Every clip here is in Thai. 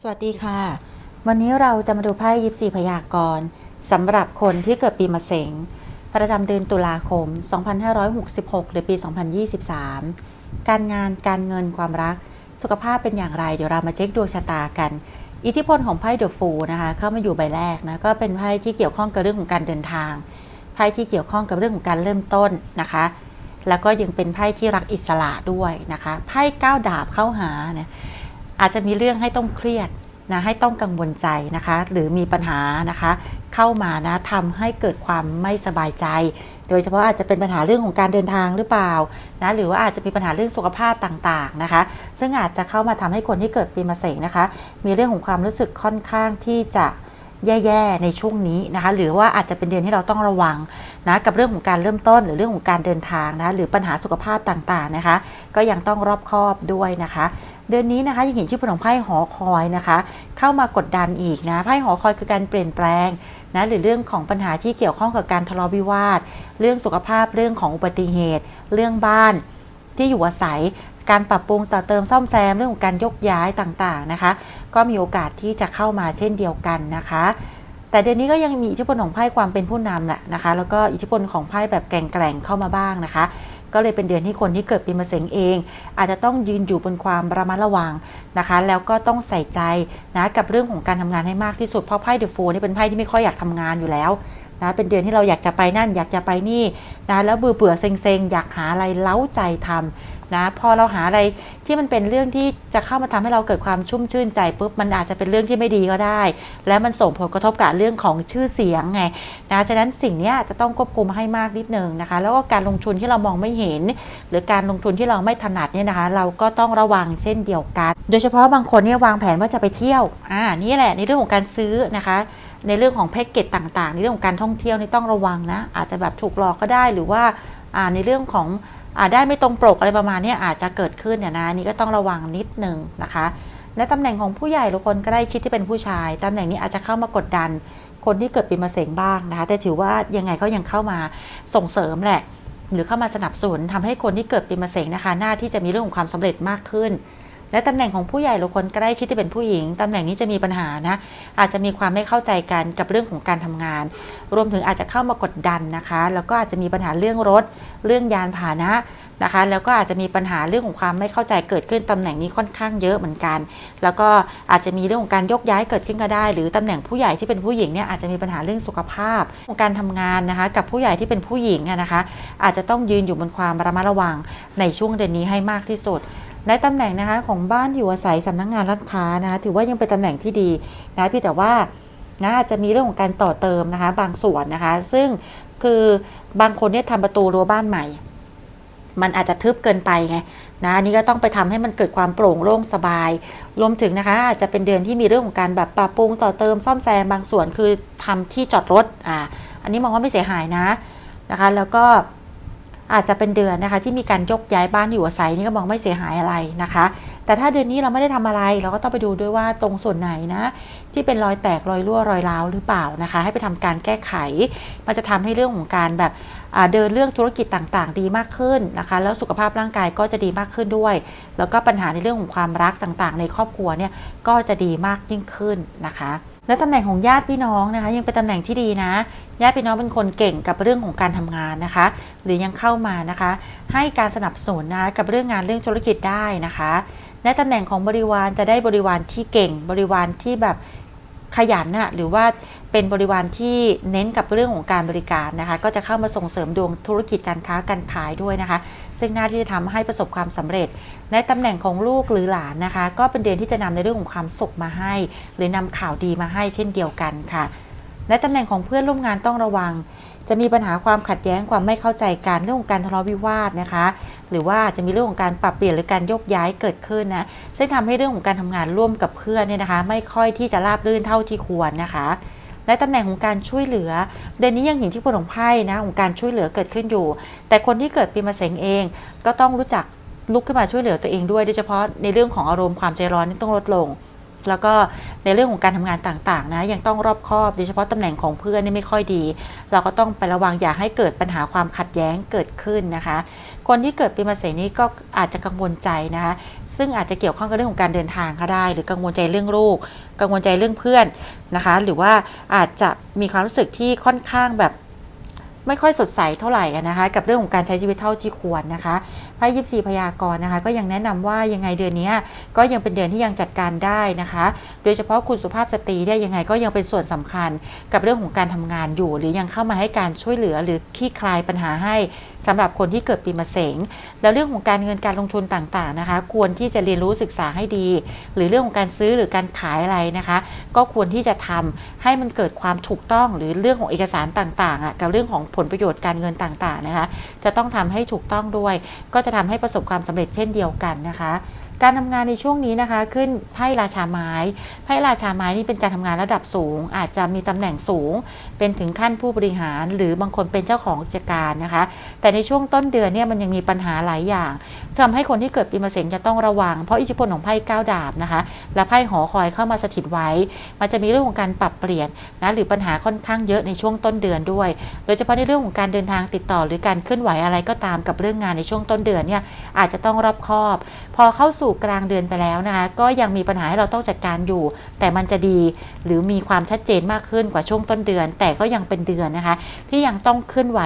สวัสดีค่ะ วันนี้เราจะมาดูไพ่ยิปซีพยากรณ์สำหรับคนที่เกิดปีมะเสงประจำเดือนตุลาคม 2566 หรือปี 2023 การงานการเงินความรักสุขภาพเป็นอย่างไร เดี๋ยวเรามาเช็คดวงชะตากัน อิทธิพลของไพ่เดอะฟูนะคะ เข้ามาอยู่ใบแรกนะก็เป็นไพ่ที่เกี่ยวข้องกับเรื่องของการเดินทางไพ่ที่เกี่ยวข้องกับเรื่องของการเริ่มต้นนะคะ แล้วก็ยังเป็นไพ่ที่รักอิสระด้วยนะคะไพ่ก้าวดาบเข้าหาเนี่ย อาจจะมีเรื่องให้ต้องเครียดนะให้ต้องกังวลใจนะคะ หรือมีปัญหานะคะ เข้ามานะทำให้เกิดความไม่สบายใจ โดยเฉพาะอาจจะเป็นปัญหาเรื่องของการเดินทางหรือเปล่านะหรือว่าอาจจะมีปัญหาเรื่องสุขภาพต่างๆนะคะ ซึ่งอาจจะเข้ามาทำให้คนที่เกิดปีมะเสงนะคะ มีเรื่องของความรู้สึกค่อนข้างที่จะแย่ๆในช่วงนี้นะคะ หรือว่าอาจจะเป็นเดือนที่เราต้องระวังนะกับเรื่องของการเริ่มต้นหรือเรื่องของการเดินทางนะหรือปัญหาสุขภาพต่างๆนะคะ ก็ยังต้องรอบคอบด้วยนะคะ เดือนนี้นะคะยังเห็นชื่อของไพ่หอคอยนะคะ เข้ามากดดันอีกนะไพ่หอคอยคือการเปลี่ยนแปลงนะหรือเรื่องของปัญหาที่เกี่ยวข้องกับการทะเลาะวิวาท เรื่องสุขภาพเรื่องของอุบัติเหตุ เรื่องบ้านที่อยู่อาศัยการปรับปรุงต่อเติมซ่อมแซมเรื่องของการยกย้ายต่างๆนะคะ ก็มีโอกาสที่จะเข้ามาเช่นเดียวกันนะคะ แต่เดือนนี้ก็ยังมีอิทธิพลของไพ่ความเป็นผู้นำแหละนะคะ แล้วก็อิทธิพลของไพ่แบบแกร่งๆเข้ามาบ้างนะคะ ก็เลยเป็นเดือนที่คนที่เกิดปีมะเสงเอง อาจจะต้องยืนอยู่บนความระมัดระวังนะคะ แล้วก็ต้องใส่ใจนะกับเรื่องของการทำงานให้มากที่สุด เพราะไพ่เดอะโฟนี่เป็นไพ่ที่ไม่ค่อยอยากทำงานอยู่แล้วนะเป็นเดือนที่เราอยากจะไปนั่นอยากจะไปนี่นะแล้วเบื่อเบื่อๆเซ็งๆอยากหาอะไรเล้าใจทำ นะ พอเราหาอะไรที่มันเป็นเรื่องที่จะเข้ามาทำให้เราเกิดความชุ่มชื่นใจปุ๊บมันอาจจะเป็นเรื่องที่ไม่ดีก็ได้ และมันส่งผลกระทบกับเรื่องของชื่อเสียงไงนะฉะนั้นสิ่งนี้จะต้องควบคุมให้มากนิดนึงนะคะ แล้วก็การลงทุนที่เรามองไม่เห็น หรือการลงทุนที่เราไม่ถนัดเนี่ยนะคะ เราก็ต้องระวังเช่นเดียวกัน โดยเฉพาะบางคนเนี่ยวางแผนว่าจะไปเที่ยวอ่านี่แหละในเรื่องของการซื้อนะคะในเรื่องของแพ็กเกจต่างๆ ในเรื่องของการท่องเที่ยวนี่ต้องระวังนะ อาจจะแบบถูกหลอกก็ได้หรือว่าในเรื่องของ อาจได้ไม่ตรงปกอะไรประมาณนี้อาจจะเกิดขึ้นเนี่ยนะนี่ก็ต้องระวังนิดนึงนะคะและตำแหน่งของผู้ใหญ่หรือคนใกล้ชิดที่เป็นผู้ชายตำแหน่งนี้อาจจะเข้ามากดดัน คนที่เกิดปีมะเสงบ้างนะคะแต่ถือว่ายังไงก็ยังเข้ามาส่งเสริมแหละ หรือเข้ามาสนับสนุนทำให้คนที่เกิดปีมะเสงนะคะ หน้าที่จะมีเรื่องของความสำเร็จมากขึ้น และตำแหน่งของผู้ใหญ่หรือคนใกล้ชิดที่เป็นผู้หญิงตำแหน่งนี้จะมีปัญหานะอาจจะมีความไม่เข้าใจกันกับเรื่องของการทำงาน รวมถึงอาจจะเข้ามากดดันนะคะ แล้วก็อาจจะมีปัญหาเรื่องรถ เรื่องยานพาหนะนะคะ แล้วก็อาจจะมีปัญหาเรื่องของความไม่เข้าใจเกิดขึ้นตำแหน่งนี้ค่อนข้างเยอะเหมือนกัน แล้วก็อาจจะมีเรื่องของการยกย้ายเกิดขึ้นก็ได้ หรือตำแหน่งผู้ใหญ่ที่เป็นผู้หญิงเนี่ยอาจจะมีปัญหาเรื่องสุขภาพของการทำงานนะคะ กับผู้ใหญ่ที่เป็นผู้หญิงนะคะ อาจจะต้องยืนอยู่บนความระมัดระวังในช่วงเดือนนี้ให้มากที่สุด ในตำแหน่งนะคะของบ้านอยู่อาศัยสำนักงานร้านค้านะคะถือว่ายังเป็นตำแหน่งที่ดีนะพี่แต่ว่านะอาจจะมีเรื่องของการต่อเติมนะคะ บางส่วนนะคะ ซึ่งคือบางคนเนี่ยทำประตูรั้วบ้านใหม่ มันอาจจะทึบเกินไปไงนะนนี้ก็ต้องไปทำให้มันเกิดความโปร่งโล่งสบาย รวมถึงนะคะอาจจะเป็นเดือนที่มีเรื่องของการแบบปรับปรุงต่อเติมซ่อมแซมบางส่วนคือทำที่จอดรถอ่าอันนี้มองว่าไม่เสียหายนะนะคะ แล้วก็ อาจจะเป็นเดือนนะคะที่มีการยกย้ายบ้านอยู่อาศัยนี่ก็มองไม่เสียหายอะไรนะคะ แต่ถ้าเดือนนี้เราไม่ได้ทำอะไร เราก็ต้องไปดูด้วยว่าตรงส่วนไหนนะที่เป็นรอยแตกรอยรั่วรอยร้าวหรือเปล่านะคะ ให้ไปทำการแก้ไข มันจะทำให้เรื่องของการแบบเดินเรื่องธุรกิจต่างๆ ดีมากขึ้นนะคะ แล้วสุขภาพร่างกายก็จะดีมากขึ้นด้วย แล้วก็ปัญหาในเรื่องของความรักต่างๆ ในครอบครัวเนี่ยก็จะดีมากยิ่งขึ้นนะคะ และตำแหน่งของญาติพี่น้องนะคะ ยังเป็นตำแหน่งที่ดีนะ ญาติพี่น้องเป็นคนเก่งกับเรื่องของการทำงานนะคะ หรือยังเข้ามานะคะ ให้การสนับสนุนนะกับเรื่องงานเรื่องธุรกิจได้นะคะในตำแหน่งของบริวารจะได้บริวารที่เก่งบริวารที่แบบขยันน่ะหรือว่า เป็นบริวารที่เน้นกับเรื่องของการบริการนะคะ ก็จะเข้ามาส่งเสริมดวงธุรกิจการค้าการขายด้วยนะคะ ซึ่งหน้าที่จะทำให้ประสบความสำเร็จ ในตำแหน่งของลูกหรือหลานนะคะ ก็เป็นเดือนที่จะนำในเรื่องของความสุขมาให้ หรือนำข่าวดีมาให้เช่นเดียวกันค่ะ ในตำแหน่งของเพื่อนร่วมงานต้องระวัง จะมีปัญหาความขัดแย้งความไม่เข้าใจกันเรื่องของการทะเลาะวิวาทนะคะ หรือว่าจะมีเรื่องของการปรับเปลี่ยนหรือการโยกย้ายเกิดขึ้นนะซึ่งทำให้เรื่องของการทำงานร่วมกับเพื่อนเนี่ยนะคะ ไม่ค่อยที่จะราบรื่นเท่าที่ควรนะคะ ในตำแหน่งของการช่วยเหลือ เดือนนี้ยังเห็นที่ผลของไพ่นะของการช่วยเหลือเกิดขึ้นอยู่ แต่คนที่เกิดปีมะเสงเอง ก็ต้องรู้จักลุกขึ้นมาช่วยเหลือตัวเองด้วยโดยเฉพาะในเรื่องของอารมณ์ความใจร้อนนี่ต้องลดลง แล้วก็ในเรื่องของการทำงานต่างๆนะยังต้องรอบคอบโดยเฉพาะตำแหน่งของเพื่อนนี่ไม่ค่อยดี เราก็ต้องไประวังอย่าให้เกิดปัญหาความขัดแย้งเกิดขึ้นนะคะ คนที่เกิดปีมะเสงนี้ก็อาจจะกังวลใจนะคะซึ่งอาจจะเกี่ยวข้องกับเรื่องของการเดินทางก็ได้ หรือกังวลใจเรื่องลูกกังวลใจเรื่องเพื่อนนะคะ หรือว่าอาจจะมีความรู้สึกที่ค่อนข้างแบบไม่ค่อยสดใสเท่าไหร่นะคะ กับเรื่องของการใช้ชีวิตเท่าที่ควรนะคะไพ่ยิปซีพยากรณ์นะคะ ก็ยังแนะนำว่ายังไงเดือนนี้ก็ยังเป็นเดือนที่ยังจัดการได้นะคะ โดยเฉพาะคุณสุภาพสตรีเนี่ยยังไงก็ยังเป็นส่วนสำคัญกับเรื่องของการทำงานอยู่ หรือยังเข้ามาให้การช่วยเหลือหรือคลี่คลายปัญหาให้ สำหรับคนที่เกิดปีมะเสงแล้วเรื่องของการเงินการลงทุนต่างๆนะคะ ควรที่จะเรียนรู้ศึกษาให้ดี หรือเรื่องของการซื้อหรือการขายอะไรนะคะ ก็ควรที่จะทำให้มันเกิดความถูกต้องหรือเรื่องของเอกสารต่างๆอะกับเรื่องของผลประโยชน์การเงินต่างๆนะคะ จะต้องทำให้ถูกต้องด้วย ก็จะทำให้ประสบความสำเร็จเช่นเดียวกันนะคะการทำงานในช่วงนี้นะคะ ขึ้นไพ่ราชาไม้ไพ่ราชาไม้นี่เป็นการทำงานระดับสูง อาจจะมีตำแหน่งสูง เป็นถึงขั้นผู้บริหาร หรือบางคนเป็นเจ้าของกิจการนะคะ แต่ในช่วงต้นเดือนเนี่ยมันยังมีปัญหาหลายอย่างทำให้คนที่เกิดปีมะเสงจะต้องระวัง เพราะอิทธิพลของไพ่ก้าวดาบนะคะ และไพ่หอคอยเข้ามาสถิตไว้ มันจะมีเรื่องของการปรับเปลี่ยนนะหรือปัญหาค่อนข้างเยอะในช่วงต้นเดือนด้วย โดยเฉพาะในเรื่องของการเดินทางติดต่อ หรือการเคลื่อนไหวอะไรก็ตามกับเรื่องงานในช่วงต้นเดือนเนี่ยอาจจะต้องรอบคอบ พอเข้าสู่กลางเดือนไปแล้วนะคะก็ยังมีปัญหาให้เราต้องจัดการอยู่ แต่มันจะดี หรือมีความชัดเจนมากขึ้นกว่าช่วงต้นเดือน แต่ก็ยังเป็นเดือนนะคะ ที่ยังต้องเคลื่อนไหว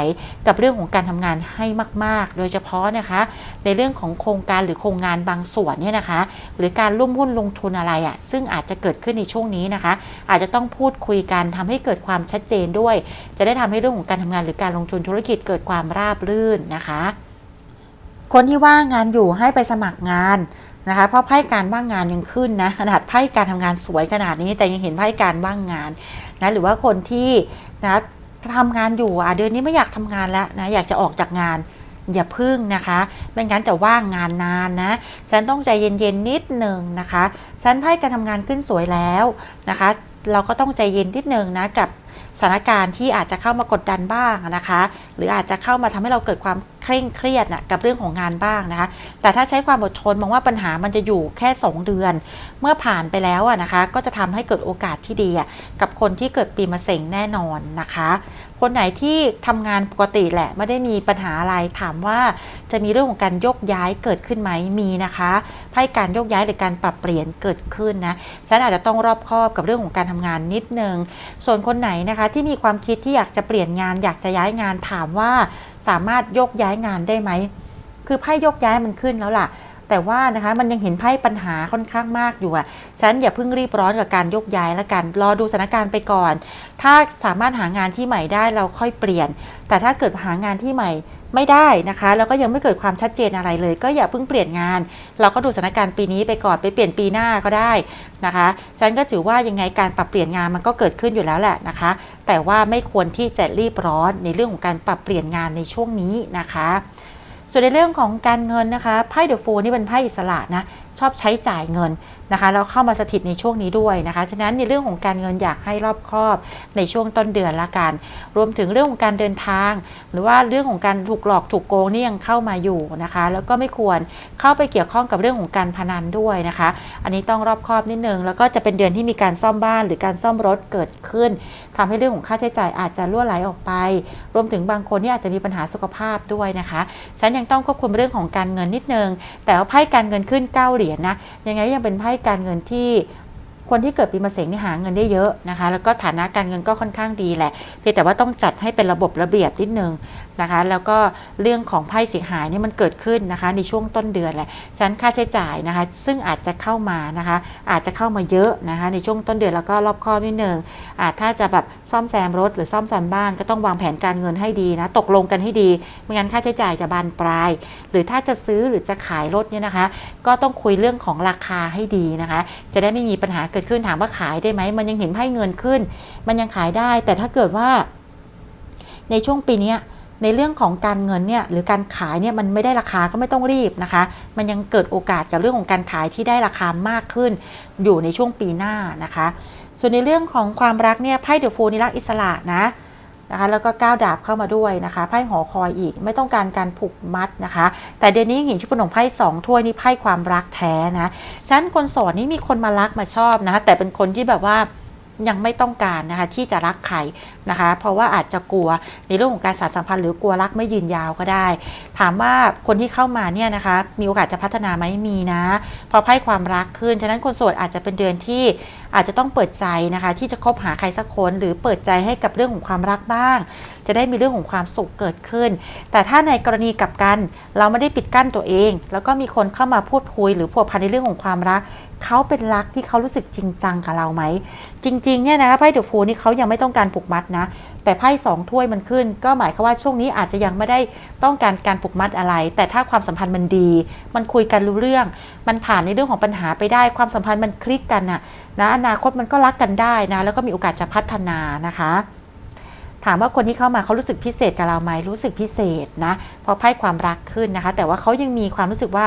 กับเรื่องของการทำงานให้มาก ๆ โดยเฉพาะนะคะ ในเรื่องของโครงการหรือโครงงานบางส่วนเนี่ยนะคะ หรือการร่วมหุ้นลงทุนอะไรอะ่ะซึ่งอาจจะเกิดขึ้นในช่วงนี้นะคะ อาจจะต้องพูดคุยกันทำให้เกิดความชัดเจนด้วย จะได้ทำให้เรื่องของการทำงานหรือการลงทุนธุรกิจเกิดความราบรื่นนะคะ คนที่ว่างงานอยู่ให้ไปสมัครงานนะคะเพราะไพ่การว่างงานยังขึ้นนะขนาดไพ่การทำงานสวยขนาดนี้แต่ยังเห็นไพ่การว่างงาน นะหรือว่าคนที่นะทำงานอยู่อะเดือนนี้ไม่อยากทำงานแล้วนะอยากจะออกจากงานอย่าพึ่งนะคะ ไม่งั้นจะว่างงานนานนะ ฉันต้องใจเย็นๆนิดหนึ่งนะคะ ฉันไพ่การทำงานขึ้นสวยแล้วนะคะ เราก็ต้องใจเย็นนิดหนึ่งนะกับ สถานการณ์ที่อาจจะเข้ามากดดันบ้างนะคะ หรืออาจจะเข้ามาทำให้เราเกิดความเคร่งเครียดนะกับเรื่องของงานบ้างนะคะ แต่ถ้าใช้ความอดทนมองว่าปัญหามันจะอยู่แค่ 2 เดือน เมื่อผ่านไปแล้วอะนะคะ ก็จะทำให้เกิดโอกาสที่ดีกับคนที่เกิดปีมะเสงแน่นอนนะคะ คนไหนที่ทำงานปกติแหละไม่ได้มีปัญหาอะไรถามว่าจะมีเรื่องของการยกย้ายเกิดขึ้นไหมมีนะคะไพ่การยกย้ายหรือการปรับเปลี่ยนเกิดขึ้นนะฉันอาจจะต้องรอบคอบกับเรื่องของการทำงานนิดนึงส่วนคนไหนนะคะที่มีความคิดที่อยากจะเปลี่ยนงาน อยากจะย้ายงานถามว่าสามารถยกย้ายงานได้ไหมคือไพ่ยกย้ายมันขึ้นแล้วล่ะ แต่ว่านะคะมันยังเห็นไพ่ปัญหาค่อนข้างมากอยู่อะฉันอย่าเพิ่งรีบร้อนกับการยกย้ายแล้วกัน รอดูสถานการณ์ไปก่อน ถ้าสามารถหางานที่ใหม่ได้เราค่อยเปลี่ยน แต่ถ้าเกิดหางานที่ใหม่ไม่ได้นะคะ แล้วก็ยังไม่เกิดความชัดเจนอะไรเลย ก็อย่าเพิ่งเปลี่ยนงาน เราก็ดูสถานการณ์ปีนี้ไปก่อนไปเปลี่ยนปีหน้าก็ได้นะคะ ฉันก็ถือว่ายังไงการปรับเปลี่ยนงานมันก็เกิดขึ้นอยู่แล้วแหละนะคะ แต่ว่าไม่ควรที่จะรีบร้อนในเรื่องของการปรับเปลี่ยนงานในช่วงนี้นะคะ ส่วนในเรื่องของการเงินนะคะไพ่เดอะโฟนี่เป็นไพ่อิสระนะ ชอบใช้จ่ายเงินนะคะแล้วเข้ามาสถิตในช่วงนี้ด้วยนะคะ ฉะนั้นในเรื่องของการเงินอยากให้รอบครอบในช่วงต้นเดือนละกัน รวมถึงเรื่องของการเดินทาง หรือว่าเรื่องของการถูกหลอกถูกโกงนี่ยังเข้ามาอยู่นะคะ แล้วก็ไม่ควรเข้าไปเกี่ยวข้องกับเรื่องของการพนันด้วยนะคะ อันนี้ต้องรอบครอบนิดนึง แล้วก็จะเป็นเดือนที่มีการซ่อมบ้าน หรือการซ่อมรถเกิดขึ้นทำให้เรื่องของค่าใช้จ่ายอาจจะล่วไหลออกไป รวมถึงบางคนที่อาจจะมีปัญหาสุขภาพด้วยนะคะ ฉันยังต้องควบคุมเรื่องของการเงินนิดนึง แต่ว่าไพ่การเงินขึ้นเก้าเหรียญนะยังไงยังเป็นไพ่การเงินที่คนที่เกิดปีมะเสงนี่หาเงินได้เยอะนะคะ แล้วก็ฐานะการเงินก็ค่อนข้างดีแหละ เพียงแต่ว่าต้องจัดให้เป็นระบบระเบียบนิดนึง นะคะ แล้วก็เรื่องของไพ่เสียหายนี่มันเกิดขึ้นนะคะ ในช่วงต้นเดือนแหละฉะนันค่าใช้จ่ายนะคะ ซึ่งอาจจะเข้ามานะคะ อาจจะเข้ามาเยอะนะคะ ในช่วงต้นเดือนแล้วก็รอบคอบนิดนึงอาจถ้าจะแบบซ่อมแซมรถหรือซ่อมแซมบ้านก็ต้องวางแผนการเงินให้ดีนะ ตกลงกันให้ดีไม่งั้นค่าใช้จ่ายจะบานปลาย หรือถ้าจะซื้อหรือจะขายรถเนี่ยนะคะ ก็ต้องคุยเรื่องของราคาให้ดีนะคะ จะได้ไม่มีปัญหาเกิดขึ้นถามว่าขายได้ไหมมันยังเห็นไพ่เงินขึ้น มันยังขายได้ แต่ถ้าเกิดว่าในช่วงปีนี้ ในเรื่องของการเงินเนี่ยหรือการขายเนี่ยมันไม่ได้ราคาก็ไม่ต้องรีบนะคะ มันยังเกิดโอกาสกับเรื่องของการขายที่ได้ราคามากขึ้น อยู่ในช่วงปีหน้านะคะ ส่วนในเรื่องของความรักเนี่ยไพ่เดอะโฟนี่รักอิสระนะนะคะแล้วก็ก้าวดาบเข้ามาด้วยนะคะไพ่หอคอยอีกไม่ต้องการการผูกมัดนะคะ แต่เดือนนี้หญิงชุดขนมไพ่สองถ้วยนี่ไพ่ความรักแท้นะฉะนั้นคนโสดนี่มีคนมารักมาชอบนะ แต่เป็นคนที่แบบว่า ยังไม่ต้องการนะคะที่จะรักใครนะคะ เพราะว่าอาจจะกลัวในเรื่องของการสารสัมพันธ์หรือกลัวรักไม่ยืนยาวก็ได้ ถามว่าคนที่เข้ามาเนี่ยนะคะมีโอกาสจะพัฒนาไหมมีนะ พอไพ่ความรักขึ้น ฉะนั้นคนโสดอาจจะเป็นเดือนที่ อาจจะต้องเปิดใจนะคะ ที่จะคบหาใครสักคนหรือเปิดใจให้กับเรื่องของความรักบ้าง จะได้มีเรื่องของความสุขเกิดขึ้น แต่ถ้าในกรณีกลับกัน เราไม่ได้ปิดกั้นตัวเอง แล้วก็มีคนเข้ามาพูดคุย หรือพัวพันในเรื่องของความรักเขาเป็นรักที่เขารู้สึกจริงจังกับเราไหมจริงๆเนี่ยนะไพ่เดอะฟูนี่เขายังไม่ต้องการผูกมัดนะ แต่ไพ่สองถ้วยมันขึ้น ก็หมายความว่าช่วงนี้อาจจะยังไม่ได้ต้องการการผูกมัดอะไร แต่ถ้าความสัมพันธ์มันดี มันคุยกันรู้เรื่อง มันผ่านในเรื่องของปัญหาไปได้ ความสัมพันธ์มันคลิกกันน่ะนะอนาคตมันก็รักกันได้นะแล้วก็มีโอกาสจะพัฒนานะคะถามว่าคนที่เข้ามาเขารู้สึกพิเศษกับเราไหมรู้สึกพิเศษนะพราะไพ่ความรักขึ้นนะคะ แต่ว่าเขายังมีความรู้สึกว่า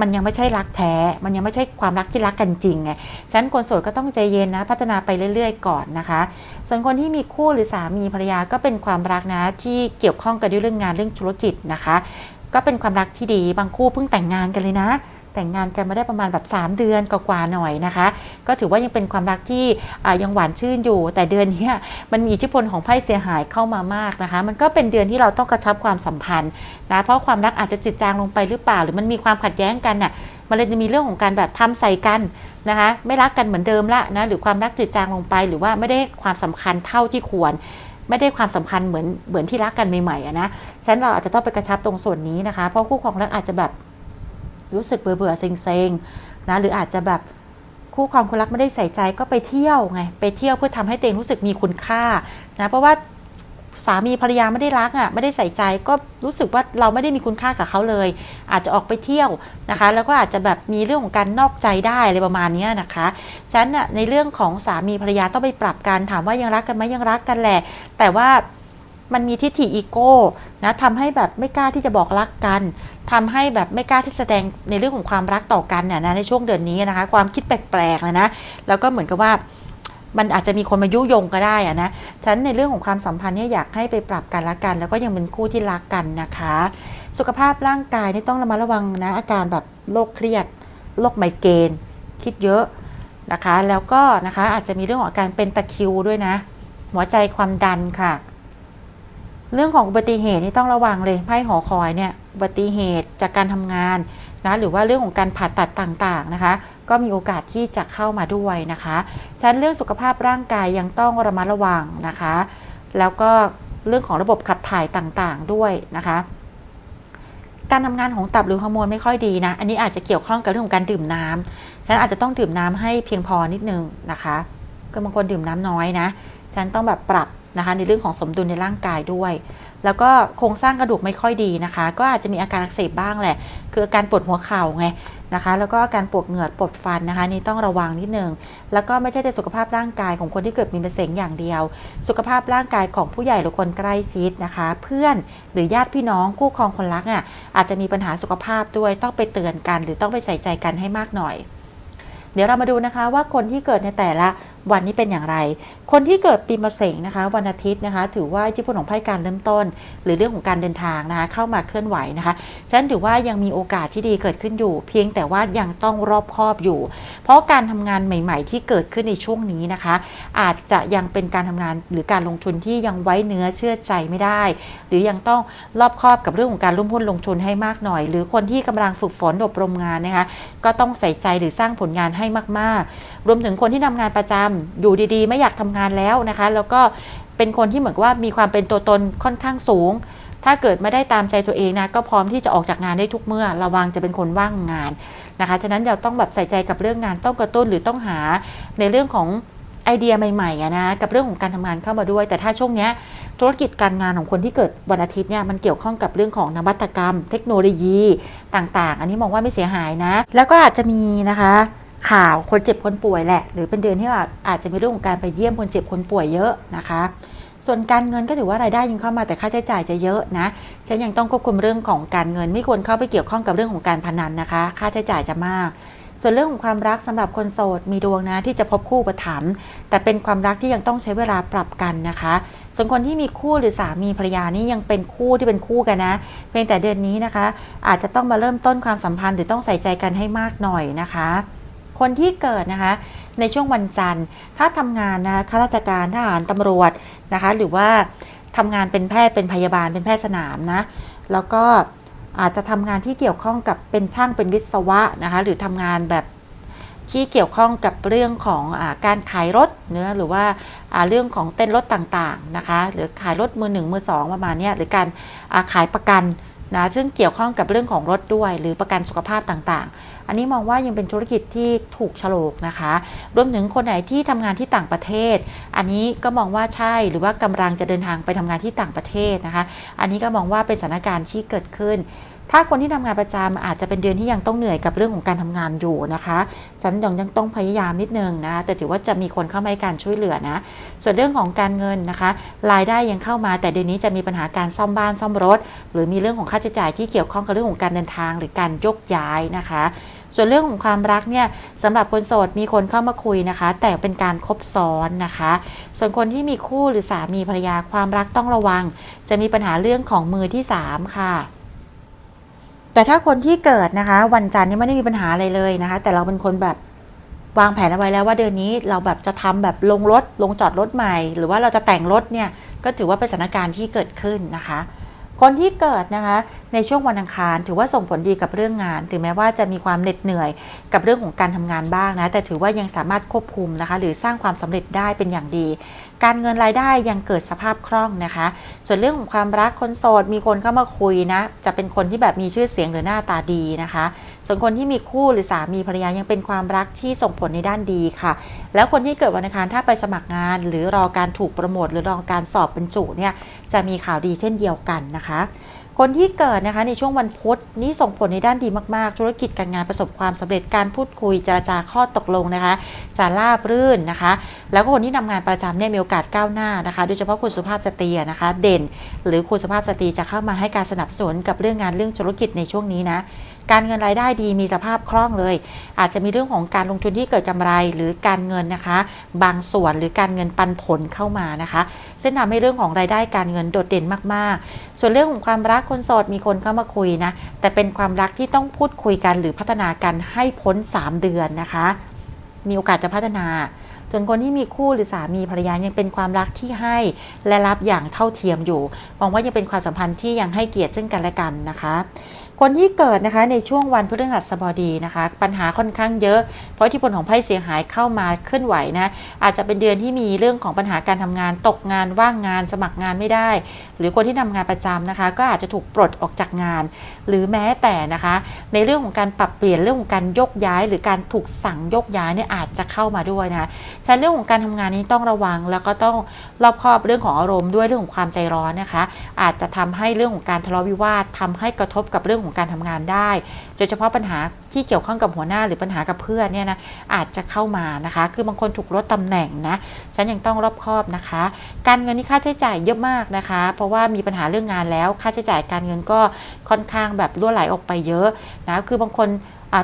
มันยังไม่ใช่รักแท้ มันยังไม่ใช่ความรักที่รักกันจริงไงฉะนั้นคนโสดก็ต้องใจเย็นนะ พัฒนาไปเรื่อย ๆ ก่อนนะคะ ส่วนคนที่มีคู่หรือสามีภรรยาก็เป็นความรักนะที่เกี่ยวข้องกันด้วยเรื่องงานเรื่องธุรกิจนะคะ ก็เป็นความรักที่ดีบางคู่เพิ่งแต่งงานกันเลยนะ แต่งงานกันมาได้ประมาณแบบ 3 เดือนกว่าๆหน่อยนะคะ ก็ถือว่ายังเป็นความรักที่ยังหวานชื่นอยู่ แต่เดือนนี้มันมีอิทธิพลของไพ่เสียหายเข้ามามากนะคะ มันก็เป็นเดือนที่เราต้องกระชับความสัมพันธ์นะเพราะความรักอาจจะจืดจางลงไปหรือเปล่า หรือมันมีความขัดแย้งกันน่ะมันเลยจะมีเรื่องของการแบบทำใส่กันนะคะ ไม่รักกันเหมือนเดิมละนะหรือความรักจืดจางลงไป หรือว่าไม่ได้ความสำคัญเท่าที่ควรไม่ได้ความสำคัญเหมือนเหมือนที่รักกันใหม่ๆอะนะฉะนั้นเราอาจจะต้องไปกระชับตรงส่วนนี้นะคะ เพราะคู่ครองรักอาจจะแบบ รู้สึกเบื่อเบื่อเซ็งๆนะหรืออาจจะแบบคู่ครองคนรักไม่ได้ใส่ใจก็ไปเที่ยวไงไปเที่ยวเพื่อทำให้ตัวเองรู้สึกมีคุณค่านะเพราะว่าสามีภรรยาไม่ได้รักอะไม่ได้ใส่ใจก็รู้สึกว่าเราไม่ได้มีคุณค่ากับเขาเลย อาจจะออกไปเที่ยวนะคะ แล้วก็อาจจะแบบมีเรื่องของการนอกใจได้อะไรประมาณนี้นะคะฉะนั้นน่ะในเรื่องของสามีภรรยาต้องไปปรับกันถามว่ายังรักกันไหมยังรักกันแหละ แต่ว่า มันมีทิฏฐิอีโก้นะทำให้แบบไม่กล้าที่จะบอกรักกันทำให้แบบไม่กล้าที่จะแสดงในเรื่องของความรักต่อกันเนี่ยนะในช่วงเดือนนี้นะคะ ความคิดแปลกๆนะนะแล้วก็เหมือนกับว่ามันอาจจะมีคนมายุยงก็ได้อะนะฉะนันในเรื่องของความสัมพันธ์เนี่ยอยากให้ไปปรับกันละกัน แล้วก็ยังเป็นคู่ที่รักกันนะคะ สุขภาพร่างกายนี่ต้องระมัดระวังนะอาการแบบโรคเครียดโรคไมเกรนคิดเยอะนะคะ แล้วก็นะคะอาจจะมีเรื่องของอาการเป็นตะคิวด้วยนะ หัวใจความดันค่ะ เรื่องของอุบัติเหตุนี่ต้องระวังเลยไพ่หอคอยเนี่ยอุบัติเหตุจากการทำงานนะหรือว่าเรื่องของการผ่าตัดต่างๆนะคะ ก็มีโอกาสที่จะเข้ามาด้วยนะคะฉันเรื่องสุขภาพร่างกายยังต้องระมัดระวังนะคะ แล้วก็เรื่องของระบบขับถ่ายต่างๆด้วยนะคะการทำงานของตับหรือฮอร์โมนไม่ค่อยดีนะ อันนี้อาจจะเกี่ยวข้องกับเรื่องของการดื่มน้ำฉันอาจจะต้องดื่มน้ำให้เพียงพอนิดนึงนะคะ ก็บางคนดื่มน้ำน้อยนะ ฉันต้องแบบปรับ นะคะในเรื่องของสมดุลในร่างกายด้วย แล้วก็โครงสร้างกระดูกไม่ค่อยดีนะคะ ก็อาจจะมีอาการอักเสบบ้างแหละ คืออาการปวดหัวเข่าไงนะคะ แล้วก็อาการปวดเหงือกปวดฟันนะคะ นี่ต้องระวังนิดนึง แล้วก็ไม่ใช่แต่สุขภาพร่างกายของคนที่เกิดมีมะเร็งอย่างเดียว สุขภาพร่างกายของผู้ใหญ่หรือคนใกล้ชิดนะคะ เพื่อนหรือญาติพี่น้องคู่ครองคนรักอะอาจจะมีปัญหาสุขภาพด้วยต้องไปเตือนกัน หรือต้องไปใส่ใจกันให้มากหน่อย เดี๋ยวเรามาดูนะคะว่าคนที่เกิดในแต่ละ วันนี้เป็นอย่างไร คนที่เกิดปีมะเสงนะคะ วันอาทิตย์นะคะ ถือว่าอิพลของไพ่การเริ่มต้น หรือเรื่องของการเดินทางนะคะ เข้ามาเคลื่อนไหวนะคะฉะนั้นถือว่ายังมีโอกาสที่ดีเกิดขึ้นอยู่ เพียงแต่ว่ายังต้องรอบคอบอยู่ เพราะการทำงานใหม่ ๆ ที่เกิดขึ้นในช่วงนี้นะคะ อาจจะยังเป็นการทำงานหรือการลงทุนที่ยังไว้เนื้อเชื่อใจไม่ได้ หรือยังต้องรอบคอบกับเรื่องของการร่วมหุ้นลงทุนให้มากหน่อย หรือคนที่กำลังฝึกฝนอบรมงานนะคะ ก็ต้องใส่ใจหรือสร้างผลงานให้มากๆ รวมถึงคนที่ทำงานประจำอยู่ดีๆ ไม่อยากทำงานแล้วนะคะ แล้วก็เป็นคนที่เหมือนว่ามีความเป็นตัวตนค่อนข้างสูง ถ้าเกิดไม่ได้ตามใจตัวเองนะก็พร้อมที่จะออกจากงานได้ทุกเมื่อ ระวังจะเป็นคนว่างงานนะคะ ฉะนั้นเราต้องแบบใส่ใจกับเรื่องงานต้องกระตุ้นหรือต้องหาในเรื่องของไอเดียใหม่ๆนะกับเรื่องของการทำงานเข้ามาด้วย แต่ถ้าช่วงนี้ธุรกิจการงานของคนที่เกิดวันอาทิตย์เนี่ยมันเกี่ยวข้องกับเรื่องของนวัตกรรม เทคโนโลยีต่างๆ อันนี้มองว่าไม่เสียหายนะ แล้วก็อาจจะมีนะคะ ข่าวคนเจ็บคนป่วยแหละ หรือเป็นเดือนที่อาจจะมีเรื่องของการไปเยี่ยมคนเจ็บคนป่วยเยอะนะคะ ส่วนการเงินก็ถือว่ารายได้ยังเข้ามาแต่ค่าใช้จ่ายจะเยอะนะฉันยังต้องควบคุมเรื่องของการเงิน ไม่ควรเข้าไปเกี่ยวข้องกับเรื่องของการพนันนะคะ ค่าใช้จ่ายจะมาก ส่วนเรื่องของความรักสำหรับคนโสดมีดวงนะที่จะพบคู่ประถมแต่เป็นความรักที่ยังต้องใช้เวลาปรับกันนะคะ ส่วนคนที่มีคู่หรือสามีภรรยานี่ยังเป็นคู่ที่เป็นคู่กันนะเพียงแต่เดือนนี้นะคะ อาจจะต้องมาเริ่มต้นความสัมพันธ์หรือต้องใส่ใจกันให้มากหน่อยนะคะ คนที่เกิดนะคะในช่วงวันจันทร์ ถ้าทำงานนะข้าราชการทหารตำรวจนะคะ หรือว่าทำงานเป็นแพทย์เป็นพยาบาลเป็นแพทย์สนามนะ แล้วก็อาจจะทำงานที่เกี่ยวข้องกับเป็นช่างเป็นวิศวะนะคะ หรือทำงานแบบที่เกี่ยวข้องกับเรื่องของอการขายรถเนื้อหรือว่าเรื่องของเต้นรถต่างๆนะคะ หรือขายรถมือหนึ่งมือสองประมาณนี้หรือการาขายประกัน นะซึ่งเกี่ยวข้องกับเรื่องของรถด้วยหรือประกันสุขภาพต่างๆ อันนี้มองว่ายังเป็นธุรกิจที่ถูกฉลกนะคะ รวมถึงคนไหนที่ทำงานที่ต่างประเทศ อันนี้ก็มองว่าใช่หรือว่ากำลังจะเดินทางไปทำงานที่ต่างประเทศนะคะ อันนี้ก็มองว่าเป็นสถานการณ์ที่เกิดขึ้น ถ้าคนที่ทำงานประจำอาจจะเป็นเดือนที่ยังต้องเหนื่อยกับเรื่องของการทำงานอยู่นะคะฉันยังยังต้องพยายามนิดนึงนะแต่ถือว่าจะมีคนเข้ามาให้การช่วยเหลือนะ ส่วนเรื่องของการเงินนะคะ รายได้ยังเข้ามาแต่เดือนนี้จะมีปัญหาการซ่อมบ้านซ่อมรถ หรือมีเรื่องของค่าใช้จ่ายที่เกี่ยวข้องกับเรื่องของการเดินทางหรือการยกย้ายนะคะส่วนเรื่องของความรักเนี่ยสำหรับคนโสดมีคนเข้ามาคุยนะคะ แต่เป็นการคบซ้อนนะคะ ส่วนคนที่มีคู่หรือสามีภรรยาความรักต้องระวัง จะมีปัญหาเรื่องของมือที่สามค่ะ แต่ถ้าคนที่เกิดนะคะ วันจันทร์นี่ไม่ได้มีปัญหาอะไรเลยนะคะ แต่เราเป็นคนแบบวางแผนเอาไว้แล้วว่าเดือนนี้เราแบบจะทำแบบลงรถลงจอดรถใหม่ หรือว่าเราจะแต่งรถเนี่ยก็ถือว่าเป็นสถานการณ์ที่เกิดขึ้นนะคะ คนที่เกิดนะคะในช่วงวันอังคาร ถือว่าส่งผลดีกับเรื่องงาน ถึงแม้ว่าจะมีความเหน็ดเหนื่อยกับเรื่องของการทำงานบ้างนะแต่ถือว่ายังสามารถควบคุมนะคะ หรือสร้างความสำเร็จได้เป็นอย่างดี การเงินรายได้ยังเกิดสภาพคล่องนะคะ ส่วนเรื่องของความรักคนโสดมีคนเข้ามาคุยนะจะเป็นคนที่แบบมีชื่อเสียงหรือหน้าตาดีนะคะ ส่วนคนที่มีคู่หรือสามีภรรยายังเป็นความรักที่ส่งผลในด้านดีค่ะ แล้วคนที่เกิดวันอังคารถ้าไปสมัครงาน หรือรอการถูกโปรโมทหรือรอการสอบบรรจุเนี่ยจะมีข่าวดีเช่นเดียวกันนะคะคนที่เกิดนะคะในช่วงวันพุธนี่ส่งผลในด้านดีมาก ๆ ธุรกิจการงานประสบความสำเร็จการพูดคุยเจรจาข้อตกลงนะคะ จะราบรื่นนะคะ แล้วก็คนที่ทำงานประจำเนี่ยมีโอกาสก้าวหน้านะคะ โดยเฉพาะคุณสุภาพสตรีนะคะ เด่น หรือคุณสุภาพสตรีจะเข้ามาให้การสนับสนุนกับเรื่องงานเรื่องธุรกิจในช่วงนี้นะ การเงินรายได้ดีมีสภาพคล่องเลย อาจจะมีเรื่องของการลงทุนที่เกิดกำไรหรือการเงินนะคะ บางส่วนหรือการเงินปันผลเข้ามานะคะ ซึ่งทำให้เรื่องของรายได้การเงินโดดเด่นมากๆ ส่วนเรื่องของความรักคนโสดมีคนเข้ามาคุยนะ แต่เป็นความรักที่ต้องพูดคุยกันหรือพัฒนากันให้พ้น 3 เดือนนะคะ มีโอกาสจะพัฒนาส่วนคนที่มีคู่หรือสามีภรรยายังเป็นความรักที่ให้และรับอย่างเท่าเทียมอยู่ มองว่ายังเป็นความสัมพันธ์ที่ยังให้เกียรติซึ่งกันและกันนะคะ คนที่เกิดนะคะในช่วงวันพฤหัสบดีนะคะ ปัญหาค่อนข้างเยอะ เพราะอิที่ผลของไพ่เสียหายเข้ามาเคลื่อนไหวนะอาจจะเป็นเดือนที่มีเรื่องของปัญหาการทำงานตกงานว่างงาน สมัครงานไม่ได้ หรือคนที่ทำงานประจำนะคะ ก็อาจจะถูกปลดออกจากงาน หรือแม้แต่นะคะ ในเรื่องของการปรับเปลี่ยนเรื่องของการยกย้าย หรือการถูกสั่งยกย้ายเนี่ยอาจจะเข้ามาด้วยนะคะฉะนั้นเรื่องของการทำงานนี้ต้องระวังแล้วก็ต้องรอบคอบเรื่องของอารมณ์ด้วยเรื่องของความใจร้อนนะคะ อาจจะทำให้เรื่องของการทะเลาะวิวาททำให้กระทบกับเรื่องของการทำงานได้ โดยเฉพาะปัญหาที่เกี่ยวข้องกับหัวหน้าหรือปัญหากับเพื่อนเนี่ยนะอาจจะเข้ามานะคะ คือบางคนถูกลดตำแหน่งนะฉันยังต้องรอบคอบนะคะ การเงินนี่ค่าใช้จ่ายเยอะมากนะคะ เพราะว่ามีปัญหาเรื่องงานแล้วค่าใช้จ่ายการเงินก็ค่อนข้างแบบรั่วไหลออกไปเยอะนะคือบางคน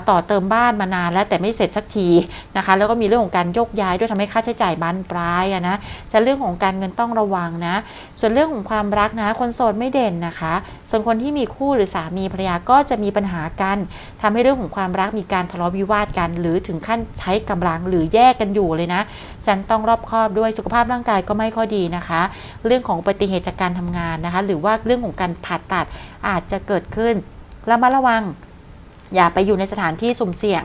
ต่อเติมบ้านมานานแล้วแต่ไม่เสร็จสักทีนะคะ แล้วก็มีเรื่องของการโยกย้ายด้วยทำให้ค่าใช้จ่ายบานปลายอะนะฉะเรื่องของการเงินต้องระวังนะ ส่วนเรื่องของความรักนะ คนโสดไม่เด่นนะคะ ส่วนคนที่มีคู่หรือสามีภรรยาก็จะมีปัญหากันทำให้เรื่องของความรักมีการทะเลาะวิวาทกัน หรือถึงขั้นใช้กำลังหรือแยกกันอยู่เลยนะฉันต้องรอบคอบด้วยสุขภาพร่างกายก็ไม่ค่อยดีนะคะ เรื่องของอุบัติเหตุจากการทำงานนะคะ หรือว่าเรื่องของการผ่าตัดอาจจะเกิดขึ้นระมัดระวัง อย่าไปอยู่ในสถานที่สุ่มเสี่ยง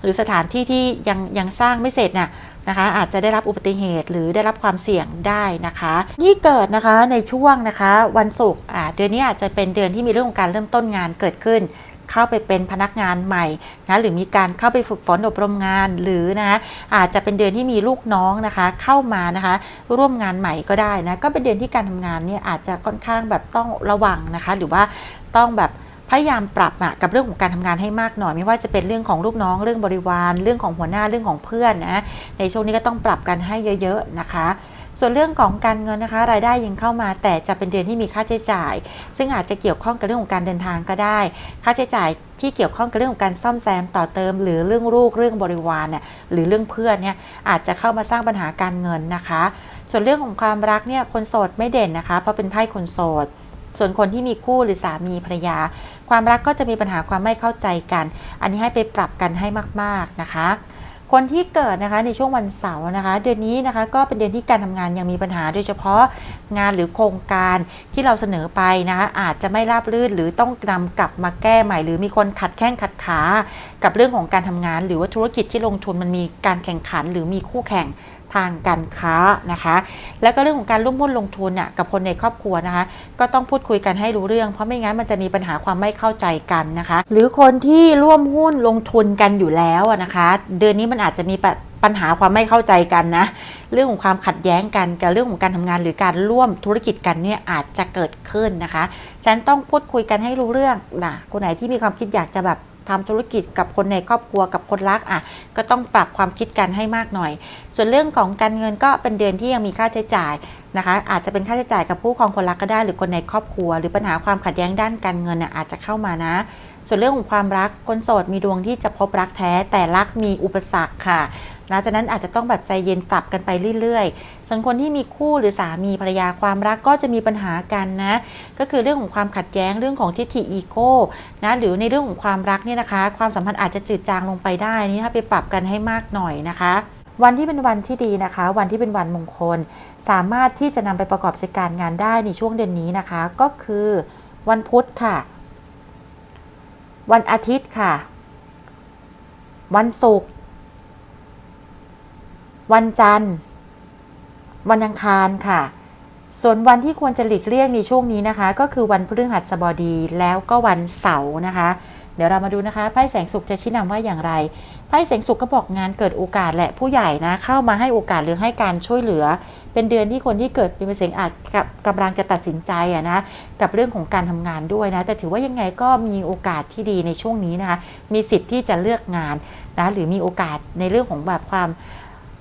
หรือสถานที่ที่ยังยังสร้างไม่เสร็จน่ะนะคะอาจจะได้รับอุบัติเหตุหรือได้รับความเสี่ยงได้นะคะ นี่เกิดนะคะในช่วงนะคะวันศุกร์อ่าเดือนนี้อาจจะเป็นเดือนที่มีเรื่องของการเริ่มต้นงานเกิดขึ้น เข้าไปเป็นพนักงานใหม่นะหรือมีการเข้าไปฝึกฝนอบรมงานหรือนะคะอาจจะเป็นเดือนที่มีลูกน้องนะคะ เข้ามานะคะร่วมงานใหม่ก็ได้นะก็เป็นเดือนที่การทำงานเนี่ยอาจจะค่อนข้างแบบต้องระวังนะคะ หรือว่าต้องแบบ พยายามปรับอะกับเรื่องของการทำงานให้มากหน่อย ไม่ว่าจะเป็นเรื่องของลูกน้องเรื่องบริวาร เรื่องของหัวหน้าเรื่องของเพื่อนนะในช่วงนี้ก็ต้องปรับกันให้เยอะ ๆ นะคะส่วนเรื่องของการเงินนะคะ รายได้ยังเข้ามา แต่จะเป็นเดือนที่มีค่าใช้จ่าย ซึ่งอาจจะเกี่ยวข้องกับเรื่องของการเดินทางก็ได้ ค่าใช้จ่ายที่เกี่ยวข้องกับเรื่องของการซ่อมแซมต่อเติม หรือเรื่องลูกเรื่องบริวารเนี่ยหรือเรื่องเพื่อนเนี่ยอาจจะเข้ามาสร้างปัญหาการเงินนะคะ ส่วนเรื่องของความรักเนี่ยคนโสดไม่เด่นนะคะ เพราะเป็นไพ่คนโสดส่วนคนที่มีคู่หรือสามีภรรยา ความรักก็จะมีปัญหาความไม่เข้าใจกัน อันนี้ให้ไปปรับกันให้มาก ๆ นะคะ คนที่เกิดนะคะในช่วงวันเสาร์นะคะ เดือนนี้นะคะก็เป็นเดือนที่การทำงานยังมีปัญหาโดยเฉพาะงานหรือโครงการที่เราเสนอไปนะคะอาจจะไม่ราบรื่นหรือต้องนำกลับมาแก้ใหม่ หรือมีคนขัดแข้งขัดขา กับเรื่องของการทำงาน หรือว่าธุรกิจที่ลงทุนมันมีการแข่งขัน หรือมีคู่แข่ง ทางการค้านะคะ แล้วก็เรื่องของการร่วมหุ้นลงทุนน่ะกับคนในครอบครัวนะคะ ก็ต้องพูดคุยกันให้รู้เรื่อง เพราะไม่งั้นมันจะมีปัญหาความไม่เข้าใจกันนะคะ หรือคนที่ร่วมหุ้นลงทุนกันอยู่แล้วนะคะ เดือนนี้มันอาจจะมีปัญหาความไม่เข้าใจกันนะ เรื่องของความขัดแย้งกันกับเรื่องของการทำงานหรือการร่วมธุรกิจกันเนี่ยอาจจะเกิดขึ้นนะคะฉันต้องพูดคุยกันให้รู้เรื่องนะคนไหนที่มีความคิดอยากจะแบบ ทำธุรกิจกับคนในครอบครัวกับคนรักอะก็ต้องปรับความคิดกันให้มากหน่อย ส่วนเรื่องของการเงินก็เป็นเดือนที่ยังมีค่าใช้จ่ายนะคะ อาจจะเป็นค่าใช้จ่ายกับผู้ครองคนรักก็ได้หรือคนในครอบครัว หรือปัญหาความขัดแย้งด้านการเงินน่ะอาจจะเข้ามานะ ส่วนเรื่องของความรักคนโสดมีดวงที่จะพบรักแท้แต่รักมีอุปสรรคค่ะนะจากนั้นอาจจะต้องแบบใจเย็นปรับกันไปเรื่อยๆ ส่วนคนที่มีคู่หรือสามีภรรยาความรักก็จะมีปัญหากันนะก็คือเรื่องของความขัดแย้งเรื่องของทิฏฐิอีโก้นะหรือในเรื่องของความรักเนี่ยนะคะ ความสัมพันธ์อาจจะจืดจางลงไปได้นี่ถ้าไปปรับกันให้มากหน่อยนะคะวันที่เป็นวันที่ดีนะคะ วันที่เป็นวันมงคล สามารถที่จะนำไปประกอบกิจการงานได้ในช่วงเดือนนี้นะคะ ก็คือวันพุธค่ะ วันอาทิตย์ค่ะ วันศุกร์วันจันทร์ วันอังคารค่ะ ส่วนวันที่ควรจะหลีกเลี่ยงในช่วงนี้นะคะ ก็คือวันพฤหัสบดีแล้วก็วันเสาร์นะคะ เดี๋ยวเรามาดูนะคะไพ่แสงสุขจะชี้นำว่าอย่างไรไพ่แสงสุขก็บอกงานเกิดโอกาสแหละผู้ใหญ่นะเข้ามาให้โอกาสหรือให้การช่วยเหลือ เป็นเดือนที่คนที่เกิดเปีมะเสงอาจกับกำลังจะตัดสินใจอะนะกับเรื่องของการทำงานด้วยนะแต่ถือว่ายังไงก็มีโอกาสที่ดีในช่วงนี้นะคะมีสิทธิ์ที่จะเลือกงานนะหรือมีโอกาสในเรื่องของแบบความ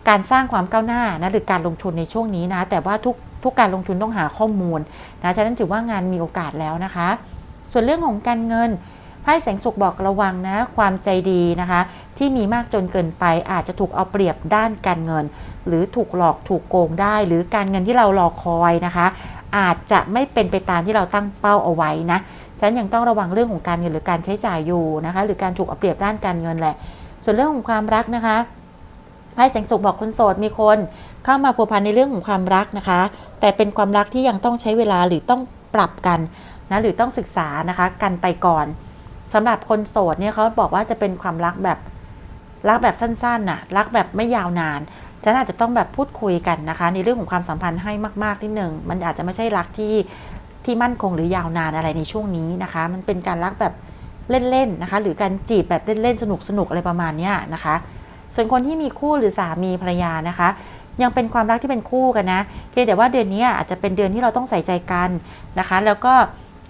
การสร้างความก้าวหน้านะหรือการลงทุนในช่วงนี้นะ แต่ว่าทุกทุกการลงทุนต้องหาข้อมูลนะฉะนั้นถือว่างานมีโอกาสแล้วนะคะ ส่วนเรื่องของการเงินไพ่แสงสุขบอกระวังนะ ความใจดีนะคะ ที่มีมากจนเกินไปอาจจะถูกเอาเปรียบด้านการเงิน หรือถูกหลอกถูกโกงได้ หรือการเงินที่เรารอคอยนะคะ อาจจะไม่เป็นไปตามที่เราตั้งเป้าเอาไว้นะฉะนันยังต้องระวังเรื่องของการเงินหรือการใช้จ่ายอยู่นะคะ หรือการถูกเอาเปรียบด้านการเงินแหละ ส่วนเรื่องของความรักนะคะ ไพ่แสงสุขบอกคนโสดมีคน เข้ามาพัวพันในเรื่องของความรักนะคะ แต่เป็นความรักที่ยังต้องใช้เวลาหรือต้องปรับกันนะหรือต้องศึกษานะคะกันไปก่อนสำหรับคนโสดเนี่ยเขาบอกว่าจะเป็นความรักแบบรักแบบสั้นๆน่ะรักแบบไม่ยาวนานฉะนั้นอาจจะต้องแบบพูดคุยกันนะคะ ในเรื่องของความสัมพันธ์ให้มากๆนิดหนึ่งมันอาจจะไม่ใช่รักที่ที่มั่นคงหรือยาวนานอะไรในช่วงนี้นะคะ มันเป็นการรักแบบเล่นๆนะคะ หรือการจีบแบบเล่นๆสนุกๆอะไรประมาณนี้นะคะ ส่วนคนที่มีคู่หรือสามีภรรยานะคะ ยังเป็นความรักที่เป็นคู่กันนะเพียงแต่ว่าเดือนนี้อาจจะเป็นเดือนที่เราต้องใส่ใจกันนะคะ แล้วก็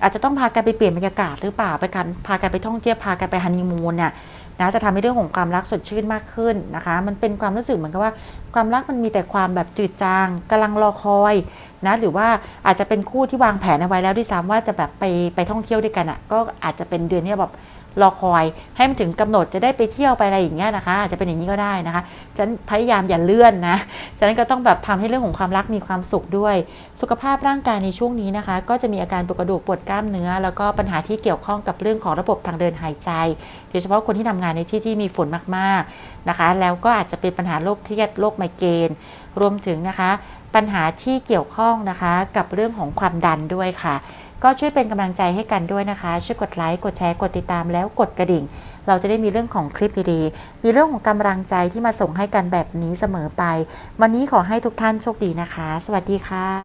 อาจจะต้องพากันไปเปลี่ยนบรรยากาศหรือเปล่าไปกันพากันไปท่องเที่ยวพากันไปฮันนีมูนน่ะนะจะทำให้เรื่องของความรักสดชื่นมากขึ้นนะคะ มันเป็นความรู้สึกเหมือนกับว่าความรักมันมีแต่ความแบบจืดจางกำลังรอคอยนะหรือว่าอาจจะเป็นคู่ที่วางแผนเอาไว้แล้วด้วยซ้ำว่าจะแบบไปไปท่องเที่ยวด้วยกันอะ่ะก็อาจจะเป็นเดือนนี้แบบ รอคอยให้มันถึงกำหนดจะได้ไปเที่ยวไปอะไรอย่างเงี้ยนะคะอาจจะเป็นอย่างนี้ก็ได้นะคะฉันพยายามอย่าเลื่อนนะฉะนั้นก็ต้องแบบทำให้เรื่องของความรักมีความสุขด้วย สุขภาพร่างกายในช่วงนี้นะคะ ก็จะมีอาการปวดกระดูกปวดกล้ามเนื้อ แล้วก็ปัญหาที่เกี่ยวข้องกับเรื่องของระบบทางเดินหายใจโดยเฉพาะคนที่ทำงานในที่ที่มีฝนมากๆนะคะ แล้วก็อาจจะเป็นปัญหาโรคเครียดโรคไมเกรนรวมถึงนะคะ ปัญหาที่เกี่ยวข้องนะคะ กับเรื่องของความดันด้วยค่ะ ก็ช่วยเป็นกำลังใจให้กันด้วยนะคะ ช่วยกดไลค์ กดแชร์ กดติดตามแล้วกดกระดิ่ง เราจะได้มีเรื่องของคลิปดีๆ มีเรื่องของกำลังใจที่มาส่งให้กันแบบนี้เสมอไป วันนี้ขอให้ทุกท่านโชคดีนะคะ สวัสดีค่ะ